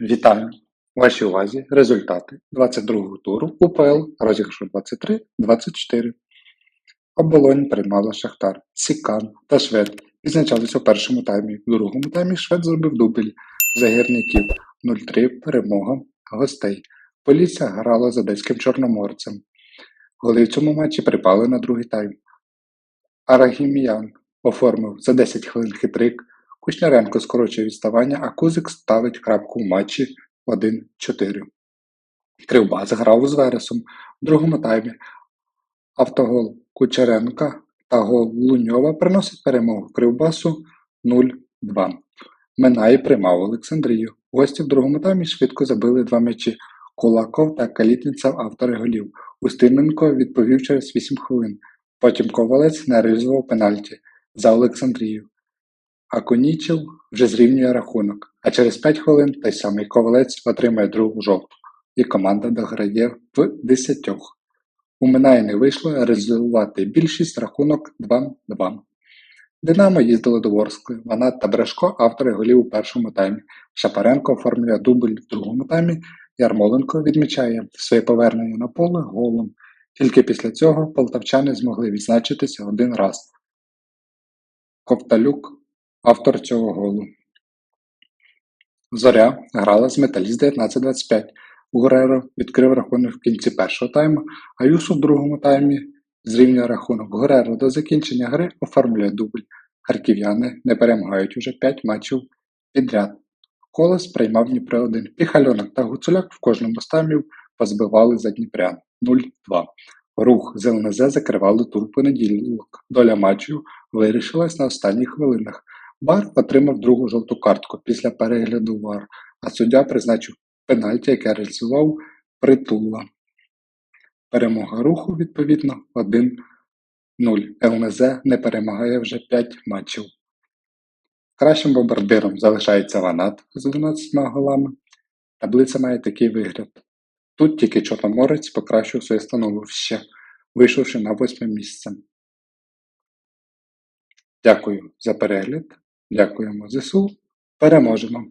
Вітаю! Вашій увазі результати 22-го туру УПЛ розіграшу 23-24. Оболонь приймала Шахтар, Сікан та Швед відзначалися у першому таймі. В другому таймі Швед зробив дубль за гірників 0-3 перемога гостей. Полісся грала з одеським чорноморцем. Голи в цьому матчі припали на другий тайм. Арагіміян оформив за 10 хвилин хитрик. Кушняренко скорочує відставання, а Кузик ставить крапку в матчі 1-4. Кривбас грав з Вересом в другому таймі. Автогол Кучеренка та гол Луньова приносить перемогу Кривбасу 0-2. Минай приймав Олександрію. Гості в другому таймі швидко забили два м'ячі. Кулаков та Калітниця автори голів. Устименко відповів через 8 хвилин. Потім Ковалець не пенальті за Олександрію. А Конічев вже зрівнює рахунок, а через 5 хвилин той самий ковалець отримає другу жовту, і команда дограє в 10. У Минаї не вийшло реалізувати більшість рахунок 2-2. Динамо їздило до Ворскли, Ванат та Брешко автори голів у першому таймі. Шапаренко оформлює дубль в другому таймі, Ярмоленко відмічає своє повернення на поле голом. Тільки після цього полтавчани змогли відзначитися один раз. Ковталюк автор цього голу. Зоря грала з Металіст 19-25. Гуреро відкрив рахунок в кінці першого тайму, а Юсу в другому таймі зрівнює рахунок. Гуреро до закінчення гри оформлює дубль. Харків'яни не перемагають уже 5 матчів підряд. Колос приймав Дніпро 1. Піхальонок та Гуцуляк в кожному з таймів позбивали за Дніпрян 0-2. Рух з закривали тур понеділок. Доля матчу вирішилась на останніх хвилинах. Бар отримав другу жовту картку після перегляду ВАР, а суддя призначив пенальті, яке реалізував притула. Перемога руху, відповідно, 1-0. ЛНЗ не перемагає вже 5 матчів. Кращим бомбардиром залишається Ванат з 12 голами. Таблиця має такий вигляд. Тут тільки Чорноморець покращив своє становище, вийшовши на восьме місце. Дякую за перегляд. Дякуємо ЗСУ. Переможемо!